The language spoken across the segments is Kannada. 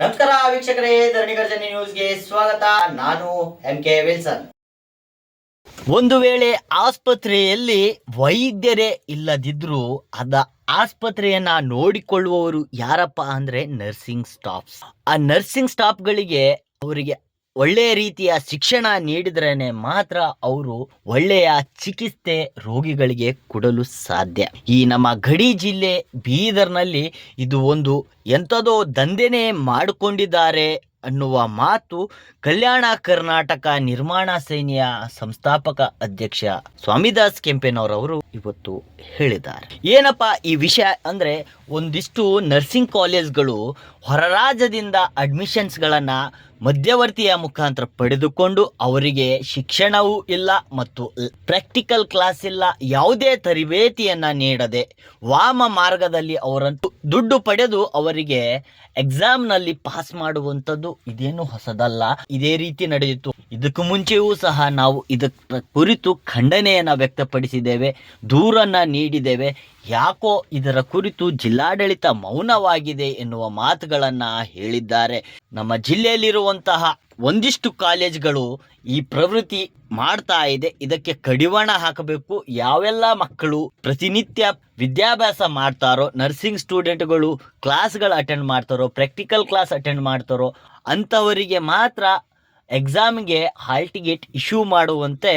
ನಮಸ್ಕಾರ ವೀಕ್ಷಕರೇ ಧರಣಿ ಗರ್ಜನೆ ನ್ಯೂಸ್ಗೆ ಸ್ವಾಗತ. ನಾನು ಎಂ ಕೆ ವಿಲ್ಸನ್. ಒಂದು ವೇಳೆ ಆಸ್ಪತ್ರೆಯಲ್ಲಿ ವೈದ್ಯರೇ ಇಲ್ಲದಿದ್ರೂ ಅದ ಆಸ್ಪತ್ರೆಯನ್ನ ನೋಡಿಕೊಳ್ಳುವವರು ಯಾರಪ್ಪ ಅಂದ್ರೆ ನರ್ಸಿಂಗ್ ಸ್ಟಾಫ್ಸ್. ಆ ನರ್ಸಿಂಗ್ ಸ್ಟಾಫ್ಗಳಿಗೆ ಅವರಿಗೆ ಒಳ್ಳೆಯ ರೀತಿಯ ಶಿಕ್ಷಣ ನೀಡಿದ್ರೇ ಮಾತ್ರ ಅವರು ಒಳ್ಳೆಯ ಚಿಕಿತ್ಸೆ ರೋಗಿಗಳಿಗೆ ಕೊಡಲು ಸಾಧ್ಯ. ಈ ನಮ್ಮ ಗಡಿ ಜಿಲ್ಲೆ ಬೀದರ್ನಲ್ಲಿ ಇದು ಒಂದು ಎಂಥದೋ ದಂಧೆನೇ ಮಾಡಿಕೊಂಡಿದ್ದಾರೆ ಅನ್ನುವ ಮಾತು ಕಲ್ಯಾಣ ಕರ್ನಾಟಕ ನಿರ್ಮಾಣ ಸೇನೆಯ ಸಂಸ್ಥಾಪಕ ಅಧ್ಯಕ್ಷ ಸ್ವಾಮಿದಾಸ್ ಕೆಂಪೇನವರವರು ಇವತ್ತು ಹೇಳಿದ್ದಾರೆ. ಏನಪ್ಪ ಈ ವಿಷಯ ಅಂದ್ರೆ ಒಂದಿಷ್ಟು ನರ್ಸಿಂಗ್ ಕಾಲೇಜ್ಗಳು ಹೊರ ರಾಜ್ಯದಿಂದ ಅಡ್ಮಿಷನ್ಸ್ಗಳನ್ನ ಮಧ್ಯವರ್ತಿಯ ಮುಖಾಂತರ ಪಡೆದುಕೊಂಡು ಅವರಿಗೆ ಶಿಕ್ಷಣವೂ ಇಲ್ಲ ಮತ್ತು ಪ್ರಾಕ್ಟಿಕಲ್ ಕ್ಲಾಸ್ ಇಲ್ಲ, ಯಾವುದೇ ತರಬೇತಿಯನ್ನು ನೀಡದೆ ವಾಮ ಮಾರ್ಗದಲ್ಲಿ ಅವರಂತೂ ದುಡ್ಡು ಪಡೆದು ಅವರಿಗೆ ಎಕ್ಸಾಮ್ನಲ್ಲಿ ಪಾಸ್ ಮಾಡುವಂಥದ್ದು ಇದೇನು ಹೊಸದಲ್ಲ. ಇದೇ ರೀತಿ ನಡೆಯಿತು ಇದಕ್ಕೂ ಮುಂಚೆಯೂ ಸಹ ನಾವು ಇದಕ್ಕೆ ಕುರಿತು ಖಂಡನೆಯನ್ನ ವ್ಯಕ್ತಪಡಿಸಿದ್ದೇವೆ, ದೂರನ್ನ ನೀಡಿದ್ದೇವೆ. ಯಾಕೋ ಇದರ ಕುರಿತು ಜಿಲ್ಲಾಡಳಿತ ಮೌನವಾಗಿದೆ ಎನ್ನುವ ಮಾತುಗಳನ್ನ ಹೇಳಿದ್ದಾರೆ. ನಮ್ಮ ಜಿಲ್ಲೆಯಲ್ಲಿರುವಂತಹ ಒಂದಿಷ್ಟು ಕಾಲೇಜ್ಗಳು ಈ ಪ್ರವೃತ್ತಿ ಮಾಡ್ತಾ ಇದೆ. ಇದಕ್ಕೆ ಕಡಿವಾಣ ಹಾಕಬೇಕು. ಯಾವೆಲ್ಲ ಮಕ್ಕಳು ಪ್ರತಿನಿತ್ಯ ವಿದ್ಯಾಭ್ಯಾಸ ಮಾಡ್ತಾರೋ ನರ್ಸಿಂಗ್ ಸ್ಟೂಡೆಂಟ್ಗಳು ಕ್ಲಾಸ್ಗಳು ಅಟೆಂಡ್ ಮಾಡ್ತಾರೋ ಪ್ರಾಕ್ಟಿಕಲ್ ಕ್ಲಾಸ್ ಅಟೆಂಡ್ ಮಾಡ್ತಾರೋ, ಅಂಥವರಿಗೆ ಮಾತ್ರ ಎಕ್ಸಾಮ್ಗೆ ಹಾಲ್ ಟಿಕೆಟ್ ಇಶ್ಯೂ ಮಾಡುವಂತೆ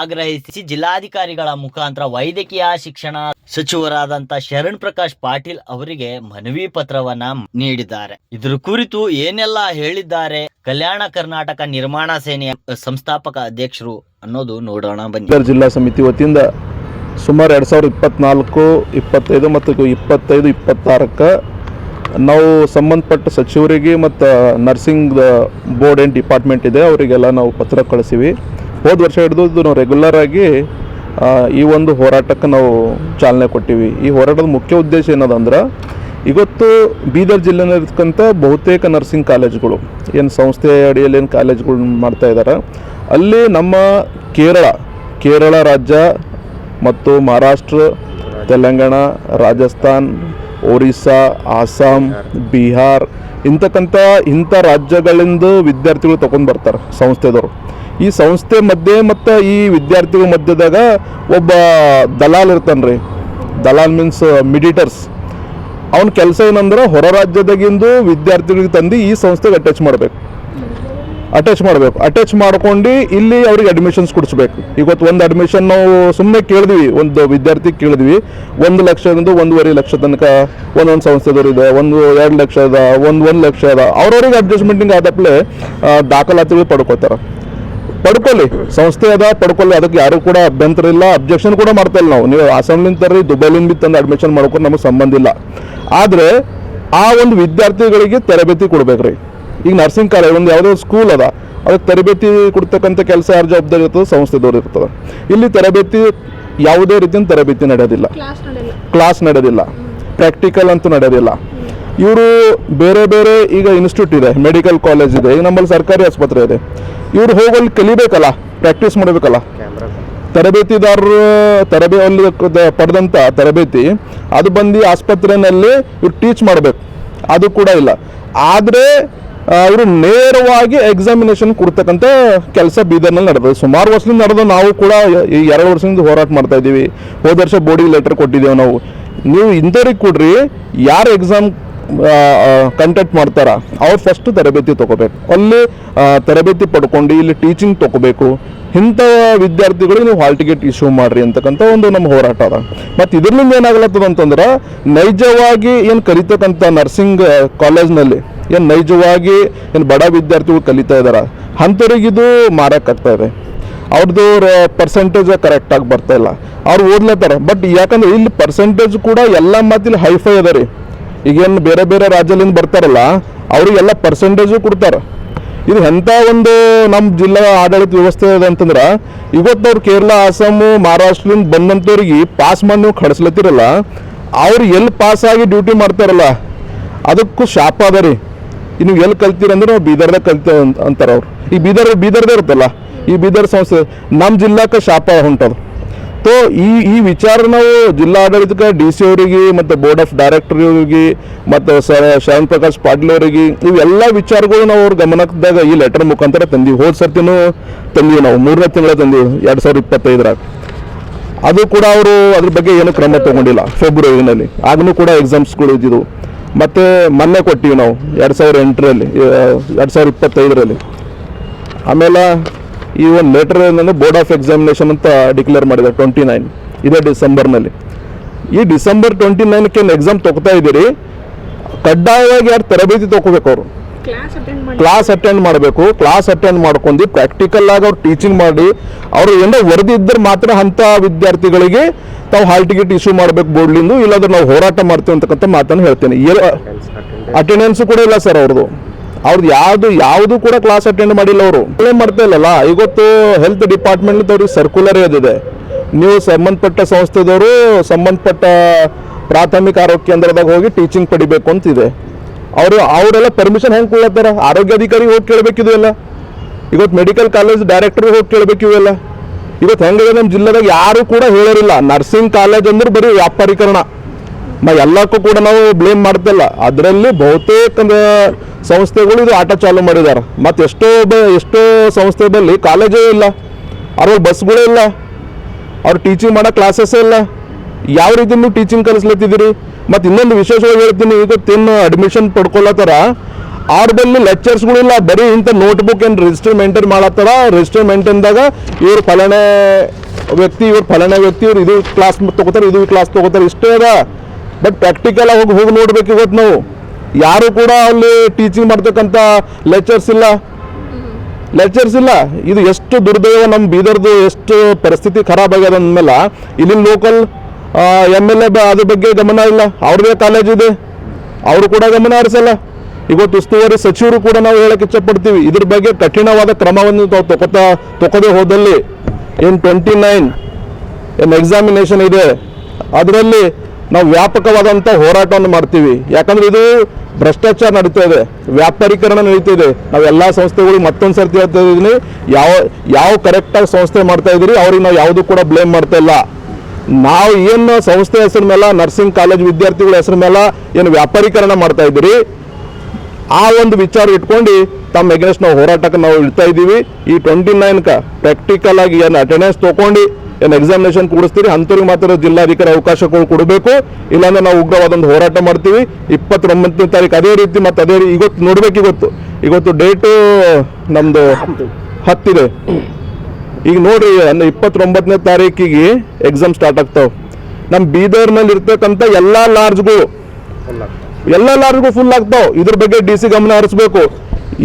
ಆಗ್ರಹಿಸಿ ಜಿಲ್ಲಾಧಿಕಾರಿಗಳ ಮುಖಾಂತರ ವೈದ್ಯಕೀಯ ಶಿಕ್ಷಣ ಸಚಿವರಾದಂತ ಶರಣ್ ಪ್ರಕಾಶ್ ಪಾಟೀಲ್ ಅವರಿಗೆ ಮನವಿ ಪತ್ರವನ್ನ ನೀಡಿದ್ದಾರೆ. ಇದ್ರ ಕುರಿತು ಏನೆಲ್ಲ ಹೇಳಿದ್ದಾರೆ? ಕಲ್ಯಾಣ ಕರ್ನಾಟಕ ನಿರ್ಮಾಣ ಸೇನೆಯ ಸಂಸ್ಥಾಪಕ ಅಧ್ಯಕ್ಷರು ಅನ್ನೋದು ನೋಡೋಣ ಬನ್ನಿ. ಜಿಲ್ಲಾ ಸಮಿತಿ ವತಿಯಿಂದ ಸುಮಾರು ಎರಡು ಸಾವಿರದ ಇಪ್ಪತ್ನಾಲ್ಕು, ಇಪ್ಪತ್ತೈದು ಮತ್ತು ಇಪ್ಪತ್ತೈದು, ಇಪ್ಪತ್ತಾರಕ್ಕೆ ನಾವು ಸಂಬಂಧಪಟ್ಟ ಸಚಿವರಿಗೆ ಮತ್ತು ನರ್ಸಿಂಗ್ ಬೋರ್ಡ್ ಏನು ಡಿಪಾರ್ಟ್ಮೆಂಟ್ ಇದೆ, ಅವರಿಗೆಲ್ಲ ನಾವು ಪತ್ರ ಕಳಿಸಿವಿ. ಹೋದ ವರ್ಷ ಹಿಡಿದು ನಾವು ರೆಗ್ಯುಲರ್ ಆಗಿ ಈ ಒಂದು ಹೋರಾಟಕ್ಕೆ ನಾವು ಚಾಲನೆ ಕೊಟ್ಟಿವಿ. ಈ ಹೋರಾಟದ ಮುಖ್ಯ ಉದ್ದೇಶ ಏನದಂದ್ರೆ, ಇವತ್ತು ಬೀದರ್ ಜಿಲ್ಲೆನಲ್ಲಿರ್ತಕ್ಕಂಥ ಬಹುತೇಕ ನರ್ಸಿಂಗ್ ಕಾಲೇಜ್ಗಳು, ಏನು ಸಂಸ್ಥೆ ಅಡಿಯಲ್ಲಿ ಏನು ಕಾಲೇಜ್ಗಳು ಮಾಡ್ತಾ ಇದ್ದಾರೆ ಅಲ್ಲಿ ನಮ್ಮ ಕೇರಳ ಕೇರಳ ರಾಜ್ಯ ಮತ್ತು ಮಹಾರಾಷ್ಟ್ರ, ತೆಲಂಗಾಣ, ರಾಜಸ್ಥಾನ್, ಒರಿಸ್ಸಾ, ಆಸಾಂ, ಬಿಹಾರ್ ಇಂಥಕ್ಕಂಥ ಇಂಥ ರಾಜ್ಯಗಳಿಂದ ವಿದ್ಯಾರ್ಥಿಗಳು ತೊಗೊಂಡು ಬರ್ತಾರೆ ಸಂಸ್ಥೆದವರು. ಈ ಸಂಸ್ಥೆ ಮಧ್ಯೆ ಮತ್ತು ಈ ವಿದ್ಯಾರ್ಥಿಗಳ ಮಧ್ಯದಾಗ ಒಬ್ಬ ದಲಾಲ್ ಇರ್ತಾನೆ ರೀ. ದಲಾಲ್ ಮೀನ್ಸ್ ಮಿಡಿಟರ್ಸ್ ಅವನ ಕೆಲಸ ಏನಂದ್ರೆ ಹೊರ ರಾಜ್ಯದಾಗಿಂದು ವಿದ್ಯಾರ್ಥಿಗಳಿಗೆ ತಂದು ಈ ಸಂಸ್ಥೆಗೆ ಅಟ್ಯಾಚ್ ಮಾಡಬೇಕು. ಅಟ್ಯಾಚ್ ಮಾಡಬೇಕು. ಅಟ್ಯಾಚ್ ಮಾಡ್ಕೊಂಡು ಇಲ್ಲಿ ಅವ್ರಿಗೆ ಅಡ್ಮಿಷನ್ಸ್ ಕೊಡಿಸ್ಬೇಕು. ಇವತ್ತು ಒಂದು ಅಡ್ಮಿಷನ್ ನಾವು ಸುಮ್ಮನೆ ಕೇಳಿದ್ವಿ, ಒಂದು ವಿದ್ಯಾರ್ಥಿ ಕೇಳಿದ್ವಿ, ಒಂದು ಲಕ್ಷದಿಂದ ಒಂದೂವರೆ ಲಕ್ಷ ತನಕ ಒಂದೊಂದು ಸಂಸ್ಥೆದವ್ರು ಇದೆ, ಒಂದು ಎರಡು ಲಕ್ಷ ಅದ, ಒಂದು ಒಂದು ಲಕ್ಷ ಅದ. ಅವ್ರವ್ರಿಗೆ ಅಡ್ಜಸ್ಟ್ಮೆಂಟಿಂಗ್ ಆದಪ್ಲೆ ದಾಖಲಾತಿಗಳು ಪಡ್ಕೋತಾರೆ. ಪಡ್ಕೊಳ್ಳಿ. ಸಂಸ್ಥೆ ಅದ ಪಡ್ಕೊಳ್ಳಿ. ಅದಕ್ಕೆ ಯಾರು ಕೂಡ ಅಭ್ಯಂತರ ಇಲ್ಲ. ಅಬ್ಜೆಕ್ಷನ್ ಕೂಡ ಮಾಡ್ತಾ ಇಲ್ಲ ನಾವು. ನೀವು ಅಸೆಂಬ್ಲಿಂದ ತರ್ರಿ ದುಬೈಲಿಂದ ಬಿ ತಂದು ಅಡ್ಮಿಷನ್ ಮಾಡ್ಕೊಂಡು ನಮಗೆ ಸಂಬಂಧ ಇಲ್ಲ. ಆದರೆ ಆ ಒಂದು ವಿದ್ಯಾರ್ಥಿಗಳಿಗೆ ತರಬೇತಿ ಕೊಡ್ಬೇಕ್ರಿ. ಈಗ ನರ್ಸಿಂಗ್ ಕಾಲೇಜ್ ಒಂದು ಯಾವುದೋ ಸ್ಕೂಲ್ ಅದ. ಅದಕ್ಕೆ ತರಬೇತಿ ಕೊಡ್ತಕ್ಕಂಥ ಕೆಲಸ ಯಾರು ಜವಾಬ್ದಾರಿ ಇರ್ತದೆ ಸಂಸ್ಥೆದವ್ರು ಇರ್ತದೆ. ಇಲ್ಲಿ ತರಬೇತಿ ಯಾವುದೇ ರೀತಿಯ ತರಬೇತಿ ನಡೆಯೋದಿಲ್ಲ ಕ್ಲಾಸ್ ನಡೆಯೋದಿಲ್ಲ ಪ್ರಾಕ್ಟಿಕಲ್ ಅಂತೂ ನಡೆಯೋದಿಲ್ಲ ಇವರು ಬೇರೆ ಬೇರೆ ಈಗ ಇನ್ಸ್ಟಿಟ್ಯೂಟ್ ಇದೆ ಮೆಡಿಕಲ್ ಕಾಲೇಜ್ ಇದೆ, ಈಗ ನಮ್ಮಲ್ಲಿ ಸರ್ಕಾರಿ ಆಸ್ಪತ್ರೆ ಇದೆ. ಇವರು ಹೋಗಲ್ಲಿ ಕಲಿಬೇಕಲ್ಲ ಪ್ರಾಕ್ಟೀಸ್ ಮಾಡಬೇಕಲ್ಲ. ತರಬೇತಿದಾರರು ಕ- ಪಡೆದಂಥ ತರಬೇತಿ, ಅದು ಬಂದು ಆಸ್ಪತ್ರೆಯಲ್ಲಿ ಇವ್ರು ಟೀಚ್ ಮಾಡಬೇಕು. ಅದು ಕೂಡ ಇಲ್ಲ. ಆದರೆ ಅವರು ನೇರವಾಗಿ ಎಕ್ಸಾಮಿನೇಷನ್ ಕೊಡ್ತಕ್ಕಂಥ ಕೆಲಸ ಬೀದರ್ನಲ್ಲಿ ನಡೆದ ಸುಮಾರು ವರ್ಷದಿಂದ ನಡೆದ ನಾವು ಕೂಡ ಈ ಎರಡು ವರ್ಷದಿಂದ ಹೋರಾಟ ಮಾಡ್ತಾ ಇದ್ದೀವಿ. ಹೋದ ವರ್ಷ ಬೋರ್ಡಿಗೆ ಲೆಟರ್ ಕೊಟ್ಟಿದ್ದೇವೆ ನಾವು. ನೀವು ಇಂಥವ್ರಿಗೆ ಕೊಡ್ರಿ, ಯಾರು ಎಕ್ಸಾಮ್ ಕಂಟೆಕ್ಟ್ ಮಾಡ್ತಾರ? ಅವ್ರು ಫಸ್ಟ್ ತರಬೇತಿ ತಗೋಬೇಕು. ಅಲ್ಲಿ ತರಬೇತಿ ಪಡ್ಕೊಂಡು ಇಲ್ಲಿ ಟೀಚಿಂಗ್ ತಗೋಬೇಕು. ಇಂಥ ವಿದ್ಯಾರ್ಥಿಗಳಿಗೆ ನೀವು ಹಾಲ್ ಟಿಕೆಟ್ ಇಶ್ಯೂ ಮಾಡ್ರಿ ಅಂತಕ್ಕಂಥ ಒಂದು ನಮ್ಮ ಹೋರಾಟ ಅದ. ಮತ್ತು ಇದರಿಂದ ಏನಾಗ್ಲತ್ತದ ಅಂತಂದ್ರೆ, ನೈಜವಾಗಿ ಏನು ಕಲಿತಕ್ಕಂಥ ನರ್ಸಿಂಗ್ ಕಾಲೇಜ್ನಲ್ಲಿ ಏನು ನೈಜವಾಗಿ ಏನು ಬಡ ವಿದ್ಯಾರ್ಥಿಗಳು ಕಲಿತಾ ಇದ್ದಾರೆ ಅಂಥವ್ರಿಗಿದು ಮಾರಕ್ಕಾಗ್ತಾ ಇದೆ. ಅವ್ರದ್ದು ಪರ್ಸೆಂಟೇಜ್ ಕರೆಕ್ಟಾಗಿ ಬರ್ತಾ ಇಲ್ಲ. ಅವ್ರು ಓದ್ಲತ್ತಾರ ಬಟ್ ಯಾಕಂದ್ರೆ ಇಲ್ಲಿ ಪರ್ಸೆಂಟೇಜ್ ಕೂಡ ಎಲ್ಲ ಮಾತಿಲ್ಲಿ ಹೈಫೈ ಅದ ರೀ. ಈಗೇನು ಬೇರೆ ಬೇರೆ ರಾಜ್ಯದಿಂದ ಬರ್ತಾರಲ್ಲ, ಅವರಿಗೆಲ್ಲ ಪರ್ಸೆಂಟೇಜು ಕೊಡ್ತಾರೆ. ಇದು ಎಂಥ ಒಂದು ನಮ್ಮ ಜಿಲ್ಲಾ ಆಡಳಿತ ವ್ಯವಸ್ಥೆ ಇದೆ ಅಂತಂದ್ರೆ, ಇವತ್ತವ್ರು ಕೇರಳ, ಅಸ್ಸಾಮು, ಮಹಾರಾಷ್ಟ್ರದಿಂದ ಬಂದಂಥವ್ರಿಗೆ ಪಾಸ್ ಮಾಡಿ ನೀವು ಕಳಿಸ್ಲತ್ತಿರಲ್ಲ, ಅವ್ರು ಎಲ್ಲಿ ಆಗಿ ಡ್ಯೂಟಿ ಮಾಡ್ತಾರಲ್ಲ, ಅದಕ್ಕೂ ಶಾಪ ಅದ ರೀ. ನೀವು ಎಲ್ಲಿ ಕಲ್ತೀರಂದ್ರೆ ನಾವು ಬೀದರ್ದಾಗ ಕಲ್ತೇವೆ ಅಂತ ಅಂತಾರೆ ಅವ್ರು. ಈ ಬೀದರ್ ಬೀದರ್ದೇ ಇರುತ್ತಲ್ಲ, ಈ ಬೀದರ್ ಸಂಸ್ಥೆ ನಮ್ಮ ಜಿಲ್ಲಾಕ್ಕೆ ಶಾಪ ಹೊಂಟದು ಸೊ ಈ ಈ ವಿಚಾರ ನಾವು ಜಿಲ್ಲಾಡಳಿತಕ್ಕೆ ಡಿ ಸಿ ಅವರಿಗೆ, ಮತ್ತು ಬೋರ್ಡ್ ಆಫ್ ಡೈರೆಕ್ಟರ್ ಮತ್ತು ಮತ್ತು ಶರಣ್ ಪ್ರಕಾಶ್ ಪಾಟೀಲ್ ಅವರಿಗೆ, ಇವೆಲ್ಲ ವಿಚಾರಗಳು ನಾವು ಅವ್ರ ಗಮನದಾಗ ಈ ಲೆಟರ್ ಮುಖಾಂತರ ತಂದೀವಿ. ಹೋದ ಸರ್ತಿನೂ ತಂದೀವಿ ನಾವು. ಮೂರನೇ ತಿಂಗಳ ತಂದೀವಿ, ಎರಡು ಸಾವಿರದ ಇಪ್ಪತ್ತೈದರಾಗ. ಅದು ಕೂಡ ಅವರು ಅದ್ರ ಬಗ್ಗೆ ಏನು ಕ್ರಮ ತಗೊಂಡಿಲ್ಲ ಫೆಬ್ರವರಿನಲ್ಲಿ ಆಗಲೂ ಕೂಡ ಎಕ್ಸಾಮ್ಸ್ಗಳು ಇದ್ದಿದ್ದು ಮತ್ತು ಮೊನ್ನೆ ಕೊಟ್ಟಿವಿ ನಾವು, ಎರಡು ಸಾವಿರದ ಎಂಟರಲ್ಲಿ, ಎರಡು ಸಾವಿರದ ಇಪ್ಪತ್ತೈದರಲ್ಲಿ. ಆಮೇಲೆ ಈ ಒಂದು ಲೆಟರ್ ಏನಂದ್ರೆ ಬೋರ್ಡ್ ಆಫ್ ಎಕ್ಸಾಮಿನೇಷನ್ ಅಂತ ಡಿಕ್ಲೇರ್ ಮಾಡಿದೆ ಟ್ವೆಂಟಿ ನೈನ್ ಇದೇ ಡಿಸೆಂಬರ್ನಲ್ಲಿ ಈ ಡಿಸೆಂಬರ್ ಟ್ವೆಂಟಿ ನೈನ್ಗೆ ಏನು ಎಕ್ಸಾಮ್ ತೊಗೊತಾ ಇದ್ದೀರಿ? ಕಡ್ಡಾಯವಾಗಿ ಯಾರು ತರಬೇತಿ ತೊಗೋಬೇಕು ಅವರು? ಕ್ಲಾಸ್ ಅಟೆಂಡ್ ಮಾಡಿ. ಕ್ಲಾಸ್ ಅಟೆಂಡ್ ಮಾಡಬೇಕು. ಕ್ಲಾಸ್ ಅಟೆಂಡ್ ಮಾಡ್ಕೊಂಡು ಪ್ರಾಕ್ಟಿಕಲ್ ಆಗಿ ಅವ್ರು ಟೀಚಿಂಗ್ ಮಾಡಿ ಅವರು ಏನೋ ವರದಿ ಇದ್ದರೆ ಮಾತ್ರ ಅಂಥ ವಿದ್ಯಾರ್ಥಿಗಳಿಗೆ ತಾವು ಹಾಲ್ ಟಿಕೆಟ್ ಇಶ್ಯೂ ಮಾಡಬೇಕು ಬೋರ್ಡ್ಲಿಂದು ಇಲ್ಲಾಂದ್ರೆ ನಾವು ಹೋರಾಟ ಮಾಡ್ತೀವಿ ಅಂತಕ್ಕಂಥ ಮಾತನ್ನು ಹೇಳ್ತೇನೆ. ಅಟೆಂಡೆನ್ಸು ಕೂಡ ಇಲ್ಲ ಸರ್ ಅವ್ರದ್ದು. ಅವ್ರದ್ದು ಯಾವುದು ಯಾವುದು ಕೂಡ ಕ್ಲಾಸ್ ಅಟೆಂಡ್ ಮಾಡಿಲ್ಲ ಅವರು. ಕ್ಲೇಮ್ ಮಾಡ್ತಾ ಇಲ್ಲಲ್ಲ, ಇವತ್ತು ಹೆಲ್ತ್ ಡಿಪಾರ್ಟ್ಮೆಂಟ್ ಅವ್ರಿಗೆ ಸರ್ಕ್ಯುಲರ್ ಇದೆ ನೀವು ಸಂಬಂಧಪಟ್ಟ ಸಂಸ್ಥೆದವರು ಸಂಬಂಧಪಟ್ಟ ಪ್ರಾಥಮಿಕ ಆರೋಗ್ಯ ಕೇಂದ್ರದಾಗ ಹೋಗಿ ಟೀಚಿಂಗ್ ಪಡಿಬೇಕು ಅಂತಿದೆ. ಅವರು ಅವರೆಲ್ಲ ಪರ್ಮಿಷನ್ ಹೆಂಗೆ ಕೊಡ್ಲತ್ತಾರ ಆರೋಗ್ಯ ಅಧಿಕಾರಿ ಹೋಗಿ ಕೇಳಬೇಕಿದು ಎಲ್ಲ. ಇವತ್ತು ಮೆಡಿಕಲ್ ಕಾಲೇಜ್ ಡೈರೆಕ್ಟರ್ ಹೋಗಿ ಕೇಳಬೇಕು ಇವೆಲ್ಲ ಇವತ್ತು ಹೆಂಗಿದೆ ನಮ್ಮ ಜಿಲ್ಲೆದಾಗ ಯಾರು ಕೂಡ ಹೇಳೋರಿಲ್ಲ. ನರ್ಸಿಂಗ್ ಕಾಲೇಜ್ ಅಂದ್ರೆ ಬರೀ ವ್ಯಾಪಾರೀಕರಣ. ಮ ಎಲ್ಲಕ್ಕೂ ಕೂಡ ನಾವು ಬ್ಲೇಮ್ ಮಾಡ್ತಿಲ್ಲ ಅದರಲ್ಲಿ ಬಹುತೇಕ ಸಂಸ್ಥೆಗಳು ಇದು ಆಟ ಚಾಲು ಮಾಡಿದ್ದಾರೆ. ಮತ್ತು ಎಷ್ಟೋ ಬ, ಎಷ್ಟೋ ಸಂಸ್ಥೆದಲ್ಲಿ ಕಾಲೇಜೇ ಇಲ್ಲ. ಅವ್ರಲ್ಲಿ ಬಸ್ಗಳೇ ಇಲ್ಲ. ಅವ್ರು ಟೀಚಿಂಗ್ ಮಾಡೋ ಕ್ಲಾಸಸ್ಸೇ ಇಲ್ಲ. ಯಾವ ರೀತಿ ನೀವು ಟೀಚಿಂಗ್ ಕಲಿಸ್ಲತ್ತಿದ್ದೀರಿ? ಮತ್ತು ಇನ್ನೊಂದು ವಿಶೇಷವಾಗಿ ಹೇಳ್ತೀನಿ ಇವತ್ತೇನು ಅಡ್ಮಿಷನ್ ಪಡ್ಕೊಳತ್ತಾರ. ಅವ್ರ ಲೆಕ್ಚರ್ಸ್ಗಳಿಲ್ಲ ಬರೀ ಇಂಥ ನೋಟ್ಬುಕ್ ಏನು ರಿಜಿಸ್ಟರ್ ಮೇಂಟೈನ್ ಮಾಡತ್ತಾರ. ರಿಜಿಸ್ಟರ್ ಮೇಂಟೈನ್ದಾಗ ಇವ್ರು ಫಲಾನೆ ವ್ಯಕ್ತಿ, ಇವ್ರು ಫಲಾನೆ ವ್ಯಕ್ತಿ, ಇವ್ರು ಇದು ಕ್ಲಾಸ್ ತೊಗೋತಾರೆ, ಇದು ಕ್ಲಾಸ್ ತೊಗೋತಾರೆ, ಇಷ್ಟೇ ಅದ. ಬಟ್ ಪ್ರಾಕ್ಟಿಕಲ್ ಹೋಗಿ ಹೋಗಿ ನೋಡ್ಬೇಕು ಇವತ್ತು ನಾವು. ಯಾರು ಕೂಡ ಅಲ್ಲಿ ಟೀಚಿಂಗ್ ಮಾಡ್ತಕ್ಕಂಥ ಲೆಕ್ಚರ್ಸ್ ಇಲ್ಲ. ಲೆಕ್ಚರ್ಸ್ ಇಲ್ಲ. ಇದು ಎಷ್ಟು ದುರ್ದೈವ ನಮ್ಮ ಬೀದರ್ದು ಎಷ್ಟು ಪರಿಸ್ಥಿತಿ ಖರಾಬ್ ಆಗ್ಯದ ಅಂದಮೇಲೆ ಇಲ್ಲಿನ ಲೋಕಲ್ ಎಂ ಎಲ್ ಎ ಅದ್ರ ಬಗ್ಗೆ ಗಮನ ಇಲ್ಲ. ಅವ್ರದೇ ಕಾಲೇಜ್ ಇದೆ. ಅವರು ಕೂಡ ಗಮನ ಹರಿಸಲ್ಲ. ಇವತ್ತು ಉಸ್ತುವಾರಿ ಸಚಿವರು ಕೂಡ ನಾವು ಹೇಳಕ್ಕೆ ಇಚ್ಛಪಡ್ತೀವಿ ಇದ್ರ ಬಗ್ಗೆ ಕಠಿಣವಾದ ಕ್ರಮವನ್ನು ತಾವು ತಗೋತಾ ಹೋದಲ್ಲಿ ಏನು ಟ್ವೆಂಟಿ ನೈನ್ ಏನು ಎಕ್ಸಾಮಿನೇಷನ್ ಇದೆ. ಅದರಲ್ಲಿ ನಾವು ವ್ಯಾಪಕವಾದಂಥ ಹೋರಾಟವನ್ನು ಮಾಡ್ತೀವಿ. ಯಾಕಂದ್ರೆ ಇದು ಭ್ರಷ್ಟಾಚಾರ ನಡೀತಾ ಇದೆ. ವ್ಯಾಪಾರೀಕರಣ ನಡೀತಾ ಇದೆ. ನಾವು ಎಲ್ಲ ಸಂಸ್ಥೆಗಳು ಮತ್ತೊಂದು ಸರ್ತಿ ಹೇಳ್ತಾ ಇದ್ದೀನಿ, ಯಾವ ಯಾವ ಕರೆಕ್ಟಾಗಿ ಸಂಸ್ಥೆ ಮಾಡ್ತಾ ಇದ್ದೀರಿ, ಅವ್ರಿಗೆ ನಾವು ಯಾವುದು ಕೂಡ ಬ್ಲೇಮ್ ಮಾಡ್ತಾ ಇಲ್ಲ. ನಾವು ಏನು ಸಂಸ್ಥೆ ಹೆಸರು ಮೇಲೆ ನರ್ಸಿಂಗ್ ಕಾಲೇಜ್ ವಿದ್ಯಾರ್ಥಿಗಳ ಹೆಸರು ಮೇಲೆ ಏನು ವ್ಯಾಪಾರೀಕರಣ ಮಾಡ್ತಾ ಇದ್ದೀರಿ, ಆ ಒಂದು ವಿಚಾರ ಇಟ್ಕೊಂಡು ತಮ್ಮ ಎಗ್ನೆಸ್ಟ್ ನಾವು ಹೋರಾಟಕ್ಕೆ ನಾವು ಇಡ್ತಾ ಇದ್ದೀವಿ. ಈ ಟ್ವೆಂಟಿ ನೈನ್ಕ ಪ್ರಾಕ್ಟಿಕಲ್ ಆಗಿ ಏನು ಅಟೆಂಡೆನ್ಸ್ ತೊಗೊಂಡು ಏನು ಎಕ್ಸಾಮಿನೇಷನ್ ಕೂಡಿಸ್ತೀರಿ ಅಂಥವ್ರಿಗೆ ಮಾತ್ರ ಜಿಲ್ಲಾಧಿಕಾರಿ ಅವಕಾಶಗಳು ಕೊಡಬೇಕು. ಇಲ್ಲಾಂದ್ರೆ ನಾವು ಉಗ್ರವಾದ ಒಂದು ಹೋರಾಟ ಮಾಡ್ತೀವಿ. ಇಪ್ಪತ್ತೊಂಬತ್ತನೇ ತಾರೀಕು ಅದೇ ರೀತಿ ಮತ್ತು ಅದೇ ಇವತ್ತು ನೋಡ್ಬೇಕು ಇವತ್ತು. ಇವತ್ತು ಡೇಟು ನಮ್ಮದು ಹತ್ತಿದೆ. ಈಗ ನೋಡ್ರಿ, ಅಂದ್ರೆ ಇಪ್ಪತ್ತೊಂಬತ್ತನೇ ತಾರೀಕಿಗೆ ಎಕ್ಸಾಮ್ ಸ್ಟಾರ್ಟ್ ಆಗ್ತಾವೆ. ನಮ್ಮ ಬೀದರ್ನಲ್ಲಿ ಇರ್ತಕ್ಕಂಥ ಎಲ್ಲ ಲಾರ್ಜ್ಗಳು ಎಲ್ಲ ಲಾರ್ಜ್ಗಳು ಫುಲ್ ಆಗ್ತಾವ. ಇದ್ರ ಬಗ್ಗೆ ಡಿ ಸಿ ಗಮನ ಹರಿಸ್ಬೇಕು.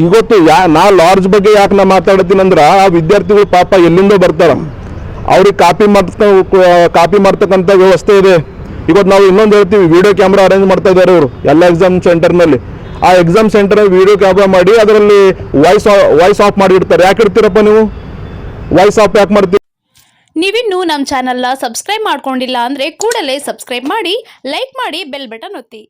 ಇವತ್ತು ಯಾ, ನಾ ಲಾರ್ಜ್ ಬಗ್ಗೆ ಯಾಕೆ ನಾ ಮಾತಾಡ್ತೀನಿ ಅಂದ್ರೆ ಆ ವಿದ್ಯಾರ್ಥಿಗಳು ಪಾಪ ಎಲ್ಲಿಂದ ಬರ್ತಾರ. ಅವ್ರಿಗೆ ಕಾಪಿ ಮಾಡ್ತ ಕಾಪಿ ಮಾಡ್ತಕ್ಕಂಥ ವ್ಯವಸ್ಥೆ ಇದೆ. ಇವತ್ತು ನಾವು ಇನ್ನೊಂದು ಹೇಳ್ತೀವಿ ವಿಡಿಯೋ ಕ್ಯಾಮ್ರಾ ಅರೇಂಜ್ ಮಾಡ್ತಾ ಇದ್ದಾರೆ ಅವರು ಎಲ್ಲ ಎಕ್ಸಾಮ್ ಸೆಂಟರ್ನಲ್ಲಿ ಆ ಎಕ್ಸಾಮ್ ಸೆಂಟರ್ ವಿಡಿಯೋ ಕ್ಯಾಮ್ರಾ ಮಾಡಿ, ಅದರಲ್ಲಿ ವಾಯ್ಸ್ ವಾಯ್ಸ್ ಆಫ್ ಮಾಡಿ ಇಡ್ತಾರೆ ಯಾಕೆ ಇಡ್ತೀರಪ್ಪ ನೀವು? ವಾಯ್ಸ್ ಆಫ್ ಯಾಕೆ ಮಾಡ್ತೀರಿ? ನೀವಿನ್ನು ನಮ್ಮ ಚಾನಲ್ನ ಸಬ್ಸ್ಕ್ರೈಬ್ ಮಾಡ್ಕೊಂಡಿಲ್ಲ ಅಂದರೆ ಕೂಡಲೇ ಸಬ್ಸ್ಕ್ರೈಬ್ ಮಾಡಿ ಲೈಕ್ ಮಾಡಿ ಬೆಲ್ ಬಟನ್ ಒತ್ತಿ.